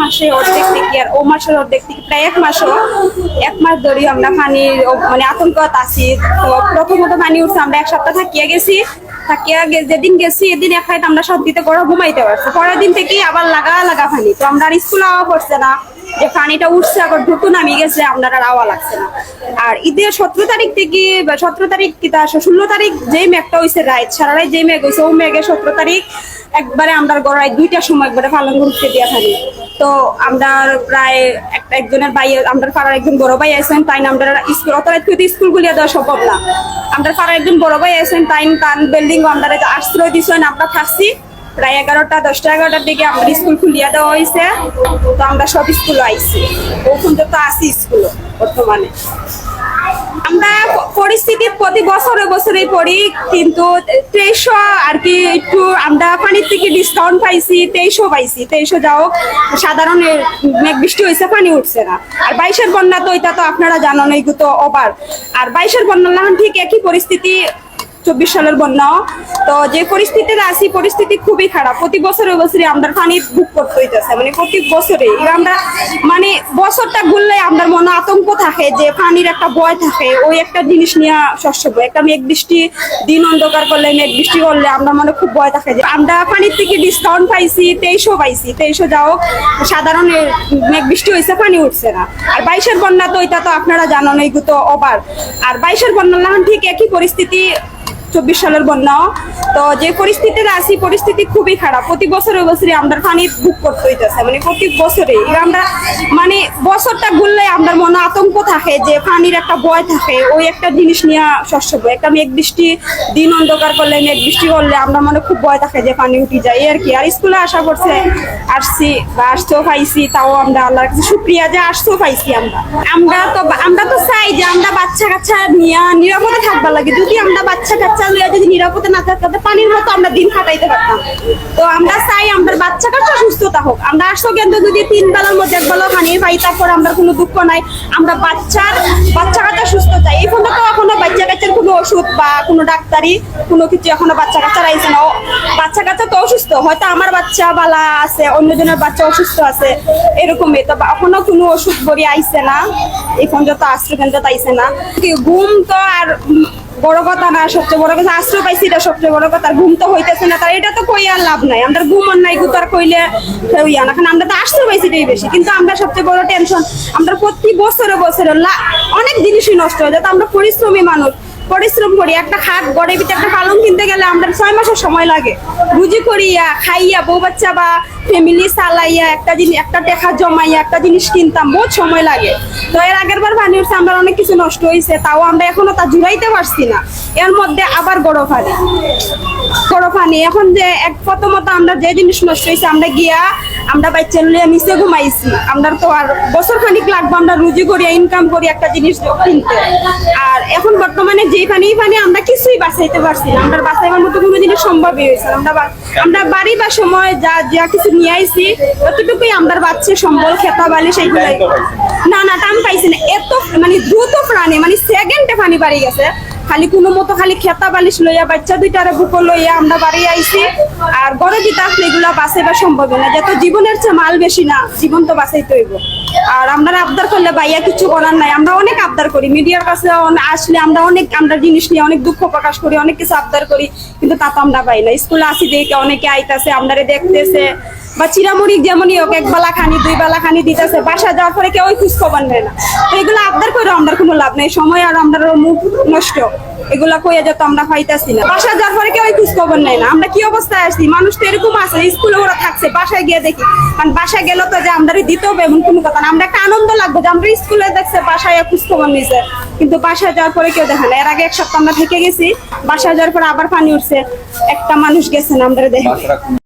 মাসে অর্ধেক থেকে আর ও মাসের অর্ধেক থেকে প্রায় এক মাসও, এক মাস ধরে আমরা পানির মানে আতঙ্কত আছি। তো প্রথমত পানি উঠছে, আমরা এক সপ্তাহ থাকিয়া গেছি, থাকিয়া যেদিন গেছি, এদিন এক হাইট আমরা শান্তিতে করে ঘুমাইতে পারছি। পরের দিন থেকেই আবার লাগা লাগা পানি। তো আমরা আর স্কুল আওয়া পড়ছে না। যে পানিটা উঠছে, আবার দ্রুত নামি গেছে আমরা আর আওয়া লাগছে না। আর ঈদের সতেরো তারিখ থেকে সতেরো তারিখ কি তা ষোলো তারিখ যেই মেঘটা হয়েছে রাইত সারা রাত যেই মেঘ হয়েছে ও মেঘে সতেরো তারিখ একবারে আমরা গড়ায় দুইটার সময় একবারে পালন করতে দিয়া থাকি তো আমরা প্রায় একটা একজনের ভাই, আমরা পাড়ার একজন বড় ভাই আছেন, তাই আমরা স্কুল, অত রাত কিন্তু স্কুল গুলিয়ে দেওয়া সম্ভব না। আমরা পাড়ার একজন বড় ভাই আছেন, তাই তার বিল্ডিং আমরা আশ্রয় দিছেন আমরা থাকছি। প্রায় এগারোটা, দশটা, এগারোটার দিকে আমাদের স্কুল খুলিয়া দেওয়া হয়েছে তো আমরা সব স্কুলে আইছি। ওখান তো আছি স্কুল বর্তমানে। পরিস্থিতি প্রতি বছরে বছরে পড়ি, কিন্তু তেইশশো আর কি একটু আমরা পানির থেকে ডিসকাউন্ট পাইছি, তেইশশো পাইছি। তেইশশো যাও সাধারণ মেঘ বৃষ্টি হয়েছে পানি উঠছে না। আর বাইশের বন্যা তো এটা তো আপনারা জানেন এইগুলো তো ওভার আর বাইশের বন্যা ঠিক একই পরিস্থিতি চব্বিশ সালের বন্যা। তো যে পরিস্থিতিতে আছি, পরিস্থিতি খুবই খারাপ। প্রতি বছরে বছরে আমরা পানি বুক করতে হইতেছে। মানে প্রতি বছরে আমরা মানে বছরটা ঘুরলে আমরা মনে আতঙ্ক থাকে যে পানির একটা ভয় থাকে, ওই একটা জিনিস নিয়ে শস্য বই একটা মেঘ বৃষ্টি দিন অন্ধকার করলে মেঘ বৃষ্টি করলে আমরা মনে খুব ভয় থাকে যে আমরা পানির থেকে ডিসকাউন্ট পাইছি তেইশও পাইছি। তেইশশো যাও, সাধারণ মেঘ বৃষ্টি হয়েছে পানি উঠছে না। আর বাইশের বন্যা তো এটা তো আপনারা জানেন এইগুলো তো অবার আর বাইশের বন্যা ঠিক একই পরিস্থিতি চব্বিশ সালের বন্যা। তো যে পরিস্থিতিতে আছি, পরিস্থিতি খুবই খারাপ। প্রতি বছরে বছরে আমরা পানি বুক করতে হইতেছে। মানে প্রতি বছরে আমরা মানে বছরটা ঘুরলে আমরা মনে আতঙ্ক থাকে যে পানির একটা ভয় থাকে, ওই একটা জিনিস নিয়ে শস্য বই একটা মেঘ বৃষ্টি দিন অন্ধকার করলে মেঘ বৃষ্টি করলে আমরা মনে খুব ভয় থাকে যে পানি উঠে যায়। আর কি। আর স্কুলে আসা করছে, আসছি বা আসতেও পাইছি, তাও আমরা আল্লাহর কাছে শুক্রিয়া যে আসতেও পাইছি আমরা। আমরা তো আমরা তো চাই যে আমরা বাচ্চা কাচ্চা নিয়ে নিরাপদে থাকবার লাগে। যদি আমরা বাচ্চা কাচ্চা নিয়ে যদি নিরাপদে না পানির মতো আমরা দিন কাটাইতে পারতাম। তো আমরা চাই বাচ্চা কাচ্চা সুস্থতা হোক। আমরা আসছো কিন্তু যদি তিন বেলার মধ্যে এক বেলা পানি পাই, তারপর আমরা কোনো দুঃখ নাই। আমরা বাচ্চার বাচ্চা কাচ্চা সুস্থ চাই। এই পর্যন্ত তো এখনও বাচ্চা কাচ্চার কোনো ওষুধ বা কোনো ডাক্তারি, কোনো কিছু এখনও বাচ্চা কাচ্চা আইছে না। বাচ্চা কাচ্চা তো অসুস্থ। হয়তো আমার বাচ্চা বালা আছে, অন্যজনের বাচ্চা অসুস্থ আছে, এরকমই। তো এখনও কোনো ওষুধ বড়ি আইছে না। এই যত আশ্রয় কেন্দ্র আইছে না। ঘুম তো আর বড় কথা না, সবচেয়ে বড় কথা আশ্রয় পাইছি এটা সবচেয়ে বড় কথা ঘুম তো হইতেছে না, তার এটা তো কই আর লাভ নাই। আমাদের ঘুম আর নাই গুতার কইলে ইয়া না, কারণ আমরা তো আশ্রয় পাইছি এটাই বেশি। কিন্তু আমরা সবচেয়ে বড় টেনশন আমরা প্রতি বছরে বছরে অনেক জিনিসই নষ্ট হয়ে যায়, তো আমরা পরিশ্রমী মানুষ। পরিশ্রম করি, একটা খাট গড়ে ভিতরে একটা পালং কিনতে গেলে আমরা ছয় মাসের সময় লাগে। রুজি করিয়া, খাইয়া, বউ বাচ্চা বা ফ্যামিলি চালাইয়া, একটা জিনিস, একটা টেকা জমাইয়া, একটা জিনিস কিনতাম, বহুত সময় লাগে। তো এর আগের বার পানি উঠছে, আমরা অনেক কিছু নষ্ট হয়েছে তাও আমরা এখনও তা জুড়াইতে পারছি না। এর মধ্যে আবার গড় পানি। গড় পানি। এখন যে এক প্রথমত আমরা যে জিনিস নষ্ট হয়েছে আমরা গিয়া, আমরা বাচ্চা লিয়ে নিচে ঘুমাইছি। আমরা তো আর বছর খানিক লাগবে আমরা রুজি করি ইনকাম করি একটা জিনিস কিনতে আর এখন বর্তমানে যে পানি পানি আমরা কিছুই বাঁচাইতে পারছি না। আমরা বাঁচাইবার মতো কোনো জিনিস সম্ভবই হয়েছে আমরা আমরা বাড়ি বা সময় যা যা কিছু নিয়ে আইছি, অতটুকুই আমরা বাচ্চা, সম্বল, খেতা, বালি সেইগুলাই না না, টান পাইছি না। এত মানে দ্রুত প্রাণে মানে সেকেন্ডে পানি বাড়ি গেছে। খালি কোনো মতো খালি খেতা বালিশ লইয়া, বাচ্চা দুইটারে বুকো লইয়া আমরা বাড়ি আইছি। আর গড়ে দিতে আসলে এগুলা বাঁচাইবা সম্ভব না। যেহেতু জীবনের চেয়ে মাল বেশি না, জীবন তো বাঁচাইতে হইব। আর আমরা আবদার করলে বাইয়া কিছু করার নাই। আমরা অনেক আবদার করি। মিডিয়ার কাছে আসলে আমরা অনেক আমরা জিনিস নিয়ে অনেক দুঃখ প্রকাশ করি, অনেক কিছু আবদার করি, কিন্তু তা তো আমরা পাই না। স্কুলে আসি দেখে অনেকে আইতাছে আপনারে দেখতেছে। বা চিরামুড়ি যেমনই হোক, এক বেলা খানি, দুই বেলা খানি দিতেছে। বাসা যাওয়ার পরে কেউ খোঁজ খবর নেয় না। তো এগুলো আবদার করে আমরা কোনো লাভ নেই। সময় আর আমরা মুখ নষ্ট। এগুলা কইয়া যত আমরা পাইতাছি না বাসা যাওয়ার পরে কেউ খোঁজ খবর নেয় না। আমরা কি অবস্থায় আসছি? মানুষ তো এরকম আছে, স্কুলে ওরা থাকছে, বাসায় গিয়ে দেখি। কারণ বাসায় গেলে তো যে আমরা দিতে হবে এমন কোনো কথা না। আমরা একটা আনন্দ লাগবে যে আমরা স্কুলে দেখছে, বাসায় খোঁজ খবর নিছে। কিন্তু বাসায় যাওয়ার পরে কেউ দেখে না। এর আগে এক সপ্তাহ আমরা থেকে গেছি। বাসায় যাওয়ার পরে আবার পানি উঠছে। একটা মানুষ গেছে না আমরা দেখে।